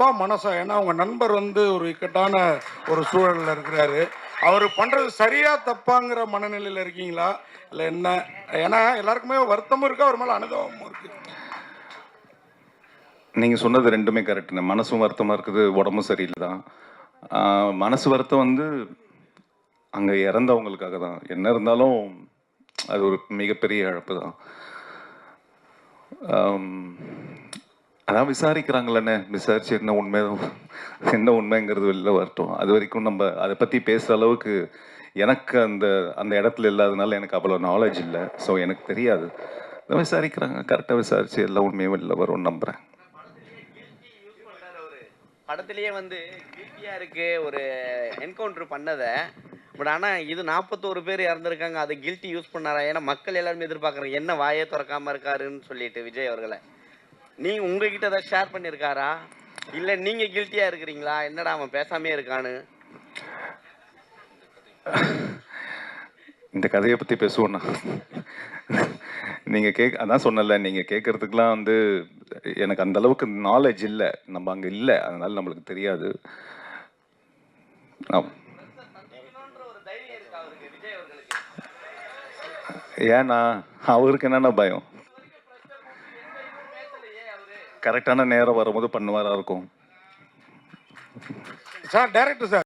தான் மனசா ஏன்னா அவங்க நண்பர் வந்து ஒரு இக்கட்டான ஒரு சூழலில் இருக்கிறாரு. அவர் பண்றது சரியா தப்பாங்கிற மனநிலையில இருக்கீங்களா? இல்ல என்ன? ஏன்னா எல்லாருக்குமே வருத்தமும் இருக்கு அவர் மேல அனுபவமும் இருக்கு. நீங்கள் சொன்னது ரெண்டுமே கரெக்டுங்க மனசும் வருத்தமாக இருக்குது உடம்பும் சரியில்லை தான் மனசு வருத்தம் வந்து அங்கே இறந்தவங்களுக்காக தான். என்ன இருந்தாலும் அது ஒரு மிகப்பெரிய இழப்பு தான் அதான் விசாரிக்கிறாங்களே விசாரிச்சு என்ன உண்மை என்ன உண்மைங்கிறது வெளில வரட்டும். அது வரைக்கும் நம்ம அதை பற்றி பேசுகிற அளவுக்கு எனக்கு அந்த அந்த இடத்துல இல்லாதனால எனக்கு அவ்வளோ நாலேஜ் இல்லை. ஸோ எனக்கு தெரியாது. விசாரிக்கிறாங்க. கரெக்டாக விசாரிச்சு எல்லா உண்மையும் வெளில வரும்னு நம்புகிறேன் படத்திலேயே வந்து கில்ட்டியா இருக்கு. ஒரு என்கவுண்டர் பண்ணதை. பட் ஆனால் இது நாற்பத்தோரு பேர் இறந்துருக்காங்க. அதை கில்ட்டி யூஸ் பண்ணாரா? ஏன்னா மக்கள் எல்லாருமே எதிர்பார்க்குறாங்க. என்ன வாயே திறக்காம இருக்காருன்னு சொல்லிட்டு விஜய் அவர்களை. நீ உங்ககிட்ட ஏதாவது ஷேர் பண்ணியிருக்காரா இல்லை நீங்கள் கில்ட்டியாக இருக்கிறீங்களா? என்னடா அவன் பேசாமே இருக்கான்னு? இந்த கதையை பற்றி பேசுவோண்ணா நீங்கள் கேக் அதான் சொன்னல நீங்கள் கேட்குறதுக்கெலாம் வந்து எனக்கு அந்த அளவுக்கு நாலேஜ் இல்லை. நம்ம அங்கே இல்லை. அதனால நம்மளுக்கு தெரியாது. ஏன்னா அவருக்கு என்னென்ன பயம்? கரெக்டான நேரம் வரும்போது பண்ணுவாரா இருக்கும்? Sir director sir.